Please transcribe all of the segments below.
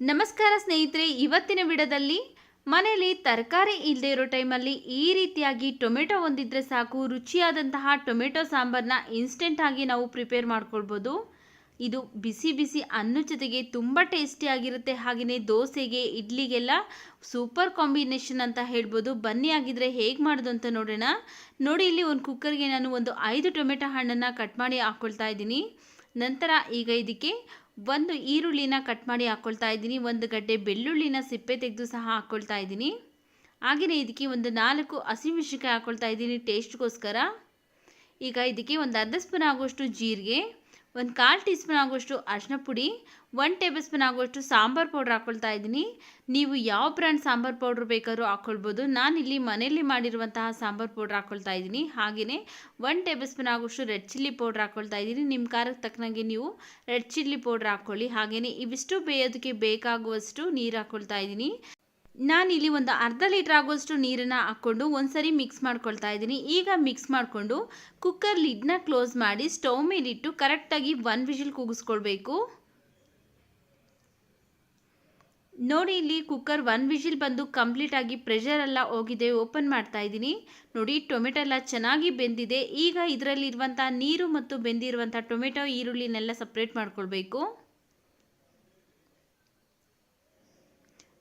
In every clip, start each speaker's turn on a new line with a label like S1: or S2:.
S1: ನಮಸ್ಕಾರ ಸ್ನೇಹಿತರೆ, ಇವತ್ತಿನ ವಿಡದಲ್ಲಿ ಮನೆಯಲ್ಲಿ ತರಕಾರಿ ಇಲ್ಲದೆ ಇರೋ ಟೈಮಲ್ಲಿ ಈ ರೀತಿಯಾಗಿ ಟೊಮೆಟೊ ಒಂದಿದ್ರೆ ಸಾಕು, ರುಚಿಯಾದಂತಹ ಟೊಮೆಟೊ ಸಾಂಬಾರನ್ನ ಇನ್ಸ್ಟೆಂಟ್ ಆಗಿ ನಾವು ಪ್ರಿಪೇರ್ ಮಾಡ್ಕೊಳ್ಬೋದು. ಇದು ಬಿಸಿ ಬಿಸಿ ಅನ್ನ ಜೊತೆಗೆ ತುಂಬ ಟೇಸ್ಟಿಯಾಗಿರುತ್ತೆ ಹಾಗೆಯೇ ದೋಸೆಗೆ, ಇಡ್ಲಿಗೆಲ್ಲ ಸೂಪರ್ ಕಾಂಬಿನೇಷನ್ ಅಂತ ಹೇಳ್ಬೋದು. ಬನ್ನಿ ಆಗಿದ್ರೆ ಹೇಗೆ ಮಾಡೋದು ಅಂತ ನೋಡೋಣ. ನೋಡಿ, ಇಲ್ಲಿ ಒಂದು ಕುಕ್ಕರ್ಗೆ ನಾನು ಒಂದು ಐದು ಟೊಮೆಟೊ ಹಣ್ಣನ್ನು ಕಟ್ ಮಾಡಿ ಹಾಕ್ಕೊಳ್ತಾ ಇದ್ದೀನಿ. ನಂತರ ಈಗ ಇದಕ್ಕೆ ಒಂದು ಈರುಳ್ಳಿನ ಕಟ್ ಮಾಡಿ ಹಾಕ್ಕೊಳ್ತಾ ಇದ್ದೀನಿ, ಒಂದು ಗಡ್ಡೆ ಬೆಳ್ಳುಳ್ಳಿನ ಸಿಪ್ಪೆ ತೆಗೆದು ಸಹ ಹಾಕ್ಕೊಳ್ತಾ ಇದ್ದೀನಿ. ಹಾಗೆಯೇ ಇದಕ್ಕೆ ಒಂದು ನಾಲ್ಕು ಹಸಿಮೆಣಸಿನ್ಕಾಯಿ ಹಾಕ್ಕೊಳ್ತಾ ಇದ್ದೀನಿ ಟೇಸ್ಟ್ಗೋಸ್ಕರ. ಈಗ ಇದಕ್ಕೆ ಒಂದು ಅರ್ಧ ಸ್ಪೂನ್ ಆಗುವಷ್ಟು ಜೀರಿಗೆ ಒಂದು ಕಾಲು ಟೀ ಸ್ಪೂನ್ ಆಗುವಷ್ಟು ಅರಿಶಿನ ಪುಡಿ ಒನ್ ಟೇಬಲ್ ಸ್ಪೂನ್ ಆಗುವಷ್ಟು ಸಾಂಬಾರು ಪೌಡ್ರ್ ಹಾಕ್ಕೊಳ್ತಾ ಇದ್ದೀನಿ. ನೀವು ಯಾವ ಬ್ರ್ಯಾಂಡ್ ಸಾಂಬಾರು ಪೌಡ್ರ್ ಬೇಕಾದ್ರೂ ಹಾಕ್ಕೊಳ್ಬೋದು ಇಲ್ಲಿ ಮನೆಯಲ್ಲಿ ಮಾಡಿರುವಂತಹ ಸಾಂಬಾರು ಪೌಡ್ರ್ ಹಾಕ್ಕೊಳ್ತಾ ಇದ್ದೀನಿ. ಹಾಗೆಯೇ ಒನ್ ಟೇಬಲ್ ಸ್ಪೂನ್ ಆಗುವಷ್ಟು ರೆಡ್ ಚಿಲ್ಲಿ ಪೌಡ್ರ್ ಹಾಕ್ಕೊಳ್ತಾ ಇದ್ದೀನಿ. ನಿಮ್ಮ ಖಾರಕ್ಕೆ ತಕ್ಕನಾಗೆ ನೀವು ರೆಡ್ ಚಿಲ್ಲಿ ಪೌಡ್ರ್ ಹಾಕ್ಕೊಳ್ಳಿ ಹಾಗೆಯೇ ಇವಿಷ್ಟು ಬೇಯೋದಕ್ಕೆ ಬೇಕಾಗುವಷ್ಟು ನೀರು ಹಾಕ್ಕೊಳ್ತಾ ಇದ್ದೀನಿ. ನಾನಿಲ್ಲಿ ಒಂದು ಅರ್ಧ ಲೀಟ್ರ್ ಆಗೋಷ್ಟು ನೀರನ್ನು ಹಾಕ್ಕೊಂಡು ಒಂದ್ಸರಿ ಮಿಕ್ಸ್ ಮಾಡ್ಕೊಳ್ತಾ ಇದ್ದೀನಿ. ಈಗ ಮಿಕ್ಸ್ ಮಾಡಿಕೊಂಡು ಕುಕ್ಕರ್ ಲಿಡ್ನ ಕ್ಲೋಸ್ ಮಾಡಿ ಸ್ಟವ್ ಮೇಲಿಟ್ಟು ಕರೆಕ್ಟಾಗಿ ಒನ್ ವಿಷಲ್ ಕೂಗಿಸ್ಕೊಳ್ಬೇಕು. ನೋಡಿ ಇಲ್ಲಿ ಕುಕ್ಕರ್ ಒನ್ ವಿಷಿಲ್ ಬಂದು ಕಂಪ್ಲೀಟ್ ಆಗಿ ಪ್ರೆಷರ್ ಎಲ್ಲ ಹೋಗಿದೆ ಓಪನ್ ಮಾಡ್ತಾ ಇದ್ದೀನಿ. ನೋಡಿ ಟೊಮೆಟೊ ಎಲ್ಲ ಚೆನ್ನಾಗಿ ಬೆಂದಿದೆ. ಈಗ ಇದರಲ್ಲಿರುವಂಥ ನೀರು ಮತ್ತು ಬೆಂದಿರುವಂಥ ಟೊಮೆಟೊ ಈರುಳ್ಳಿನೆಲ್ಲ ಸಪ್ರೇಟ್ ಮಾಡ್ಕೊಳ್ಬೇಕು.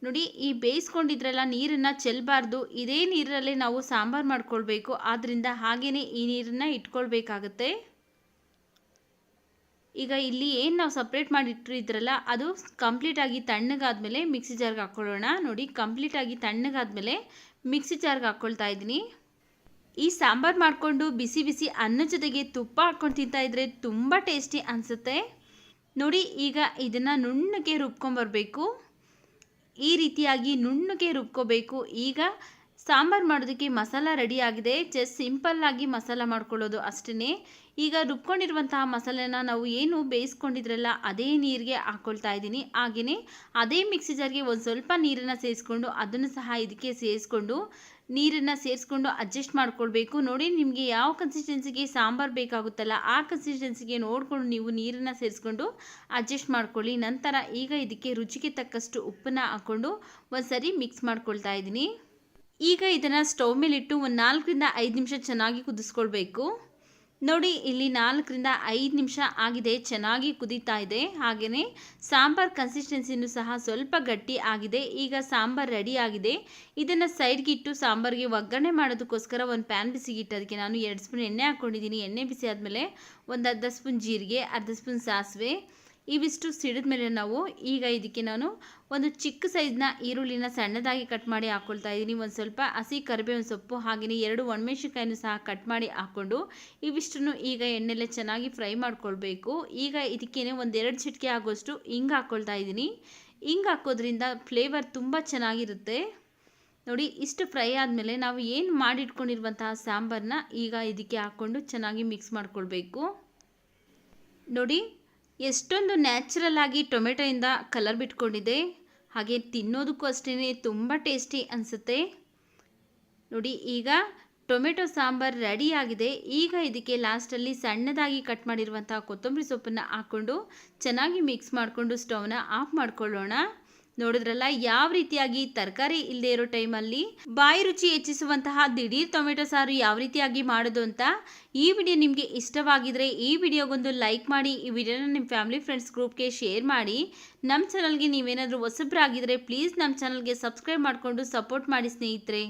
S1: ನೋಡಿ, ಈ ಬೇಯಿಸ್ಕೊಂಡಿದ್ರೆಲ್ಲ ನೀರನ್ನು ಚೆಲ್ಲಬಾರ್ದು ಇದೇ ನೀರಲ್ಲೇ ನಾವು ಸಾಂಬಾರು ಮಾಡ್ಕೊಳ್ಬೇಕು. ಆದ್ದರಿಂದ ಹಾಗೇ ಈ ನೀರನ್ನು ಇಟ್ಕೊಳ್ಬೇಕಾಗತ್ತೆ. ಈಗ ಇಲ್ಲಿ ಏನು ನಾವು ಸಪ್ರೇಟ್ ಮಾಡಿ ಇಟ್ಟಿದ್ರಲ್ಲ ಅದು ಕಂಪ್ಲೀಟಾಗಿ ತಣ್ಣಗಾದಮೇಲೆ ಮಿಕ್ಸಿ ಜಾರ್ಗೆ ಹಾಕ್ಕೊಳ್ಳೋಣ ನೋಡಿ ಕಂಪ್ಲೀಟಾಗಿ ತಣ್ಣಗಾದಮೇಲೆ ಮಿಕ್ಸಿ ಜಾರ್ಗೆ ಹಾಕ್ಕೊಳ್ತಾ ಇದ್ದೀನಿ. ಈ ಸಾಂಬಾರು ಮಾಡಿಕೊಂಡು ಬಿಸಿ ಬಿಸಿ ಅನ್ನ ಜೊತೆಗೆ ತುಪ್ಪ ಹಾಕ್ಕೊಂಡು ತಿಂತಾ ಇದ್ರೆ ತುಂಬ ಟೇಸ್ಟಿ ಅನಿಸುತ್ತೆ. ನೋಡಿ, ಈಗ ಇದನ್ನು ನುಣ್ಣಗೆ ರುಬ್ಕೊಂಬರ್ಬೇಕು ಈ ರೀತಿಯಾಗಿ ನುಣ್ಣಗೆ ರುಬ್ಕೋಬೇಕು. ಈಗ ಸಾಂಬಾರು ಮಾಡೋದಕ್ಕೆ ಮಸಾಲ ರೆಡಿ ಆಗಿದೆ. ಜಸ್ಟ್ ಸಿಂಪಲ್ಲಾಗಿ ಮಸಾಲ ಮಾಡ್ಕೊಳ್ಳೋದು ಅಷ್ಟೇ ಈಗ ರುಬ್ಕೊಂಡಿರುವಂತಹ ಮಸಾಲೆನ ನಾವು ಏನು ಬೇಯಿಸ್ಕೊಂಡಿದ್ರಲ್ಲ ಅದೇ ನೀರಿಗೆ ಹಾಕ್ಕೊಳ್ತಾ ಇದ್ದೀನಿ. ಹಾಗೆಯೇ ಅದೇ ಮಿಕ್ಸಿ ಜಾರ್ಗೆ ಒಂದು ಸ್ವಲ್ಪ ನೀರನ್ನು ಸೇರಿಸ್ಕೊಂಡು ಅದನ್ನು ಸಹ ಇದಕ್ಕೆ ಸೇರಿಸ್ಕೊಂಡು ನೀರನ್ನು ಸೇರಿಸ್ಕೊಂಡು ಅಡ್ಜಸ್ಟ್ ಮಾಡ್ಕೊಳ್ಬೇಕು. ನೋಡಿ ನಿಮಗೆ ಯಾವ ಕನ್ಸಿಸ್ಟೆನ್ಸಿಗೆ ಸಾಂಬಾರು ಬೇಕಾಗುತ್ತಲ್ಲ ಆ ಕನ್ಸಿಸ್ಟೆನ್ಸಿಗೆ ನೋಡಿಕೊಂಡು ನೀವು ನೀರನ್ನು ಸೇರಿಸ್ಕೊಂಡು ಅಡ್ಜಸ್ಟ್ ಮಾಡ್ಕೊಳ್ಳಿ. ನಂತರ ಈಗ ಇದಕ್ಕೆ ರುಚಿಗೆ ತಕ್ಕಷ್ಟು ಉಪ್ಪನ್ನು ಹಾಕ್ಕೊಂಡು ಒಂದು ಸರಿ ಮಿಕ್ಸ್ ಮಾಡ್ಕೊಳ್ತಾ ಇದ್ದೀನಿ. ಈಗ ಇದನ್ನು ಸ್ಟವ್ ಮೇಲಿಟ್ಟು ಒಂದು ನಾಲ್ಕರಿಂದ ಐದು ನಿಮಿಷ ಚೆನ್ನಾಗಿ ಕುದಿಸ್ಕೊಳ್ಬೇಕು. ನೋಡಿ, ಇಲ್ಲಿ ನಾಲ್ಕರಿಂದ ಐದು ನಿಮಿಷ ಆಗಿದೆ, ಚೆನ್ನಾಗಿ ಕುದೀತಾ ಇದೆ. ಹಾಗೆಯೇ ಸಾಂಬಾರ್ ಕನ್ಸಿಸ್ಟೆನ್ಸಿನೂ ಸಹ ಸ್ವಲ್ಪ ಗಟ್ಟಿ ಆಗಿದೆ. ಈಗ ಸಾಂಬಾರ್ ರೆಡಿ ಆಗಿದೆ. ಇದನ್ನು ಸೈಡ್ಗೆ ಇಟ್ಟು ಸಾಂಬಾರಿಗೆ ಒಗ್ಗರಣೆ ಮಾಡೋದಕ್ಕೋಸ್ಕರ ಒಂದು ಪ್ಯಾನ್ ಬಿಸಿಗಿಟ್ಟು ಅದಕ್ಕೆ ನಾನು ಎರಡು ಸ್ಪೂನ್ ಎಣ್ಣೆ ಹಾಕ್ಕೊಂಡಿದ್ದೀನಿ ಎಣ್ಣೆ ಬಿಸಿ ಆದಮೇಲೆ ಒಂದು ಅರ್ಧ ಸ್ಪೂನ್ ಜೀರಿಗೆ, ಅರ್ಧ ಸ್ಪೂನ್ ಸಾಸಿವೆ ಇವಿಷ್ಟು ಸಿಡಿದ ಮೇಲೆ ನಾವು ಈಗ ಇದಕ್ಕೆ ನಾನು ಒಂದು ಚಿಕ್ಕ ಸೈಜ್ನ ಈರುಳ್ಳಿನ ಸಣ್ಣದಾಗಿ ಕಟ್ ಮಾಡಿ ಹಾಕ್ಕೊಳ್ತಾ ಇದ್ದೀನಿ. ಒಂದು ಸ್ವಲ್ಪ ಹಸಿ ಕರಿಬೇವಿನ ಸೊಪ್ಪು ಹಾಗೆಯೇ ಎರಡು ಒಣಮೆಣಸಿನ್ಕಾಯನ್ನು ಸಹ ಕಟ್ ಮಾಡಿ ಹಾಕ್ಕೊಂಡು ಇವಿಷ್ಟನ್ನು ಈಗ ಎಣ್ಣೆಲೆ ಚೆನ್ನಾಗಿ ಫ್ರೈ ಮಾಡ್ಕೊಳ್ಬೇಕು. ಈಗ ಇದಕ್ಕೇನೆ ಒಂದೆರಡು ಚಿಟಿಕೆ ಆಗೋಷ್ಟು ಹಿಂಗೆ ಹಾಕ್ಕೊಳ್ತಾ ಇದ್ದೀನಿ. ಹಿಂಗೆ ಹಾಕೋದ್ರಿಂದ ಫ್ಲೇವರ್ ತುಂಬ ಚೆನ್ನಾಗಿರುತ್ತೆ. ನೋಡಿ, ಇಷ್ಟು ಫ್ರೈ ಆದಮೇಲೆ ನಾವು ಏನು ಮಾಡಿಟ್ಕೊಂಡಿರುವಂತಹ ಸಾಂಬಾರನ್ನ ಈಗ ಇದಕ್ಕೆ ಹಾಕ್ಕೊಂಡು ಚೆನ್ನಾಗಿ ಮಿಕ್ಸ್ ಮಾಡ್ಕೊಳ್ಬೇಕು. ನೋಡಿ ಎಷ್ಟೊಂದು ನ್ಯಾಚುರಲ್ ಆಗಿ ಟೊಮೆಟೊಯಿಂದ ಕಲರ್ ಬಿಟ್ಕೊಂಡಿದೆ. ಹಾಗೆ ತಿನ್ನೋದಕ್ಕೂ ಅಷ್ಟೇ ತುಂಬ ಟೇಸ್ಟಿ ಅನಿಸುತ್ತೆ. ನೋಡಿ, ಈಗ ಟೊಮೆಟೊ ಸಾಂಬಾರು ರೆಡಿಯಾಗಿದೆ ಈಗ ಇದಕ್ಕೆ ಲಾಸ್ಟಲ್ಲಿ ಸಣ್ಣದಾಗಿ ಕಟ್ ಮಾಡಿರುವಂಥ ಕೊತ್ತಂಬರಿ ಸೊಪ್ಪನ್ನು ಹಾಕ್ಕೊಂಡು ಚೆನ್ನಾಗಿ ಮಿಕ್ಸ್ ಮಾಡಿಕೊಂಡು ಸ್ಟವ್ನ ಆಫ್ ಮಾಡ್ಕೊಳ್ಳೋಣ. ನೋಡಿದ್ರಲ್ಲ, ಯಾವ ರೀತಿಯಾಗಿ ತರಕಾರಿ ಇಲ್ಲದೆ ಇರೋ ಟೈಮಲ್ಲಿ ಬಾಯಿ ರುಚಿ ಹೆಚ್ಚಿಸುವಂತಹ ದಿಢೀರ್ ಟೊಮೆಟೊ ಸಾರು ಯಾವ ರೀತಿಯಾಗಿ ಮಾಡೋದು ಅಂತ ಈ ವಿಡಿಯೋ ನಿಮಗೆ ಇಷ್ಟವಾಗಿದ್ರೆ ಈ ವಿಡಿಯೋಗೊಂದು ಲೈಕ್ ಮಾಡಿ, ಈ ವಿಡಿಯೋನ ನಿಮ್ಮ ಫ್ಯಾಮಿಲಿ ಫ್ರೆಂಡ್ಸ್ ಗ್ರೂಪ್ಗೆ ಶೇರ್ ಮಾಡಿ. ನಮ್ಮ ಚಾನಲ್ಗೆ ನೀವೇನಾದರೂ ಹೊಸಬ್ರಾಗಿದ್ದರೆ ಪ್ಲೀಸ್ ನಮ್ಮ ಚಾನಲ್ಗೆ ಸಬ್ಸ್ಕ್ರೈಬ್ ಮಾಡಿಕೊಂಡು ಸಪೋರ್ಟ್ ಮಾಡಿ ಸ್ನೇಹಿತರೆ.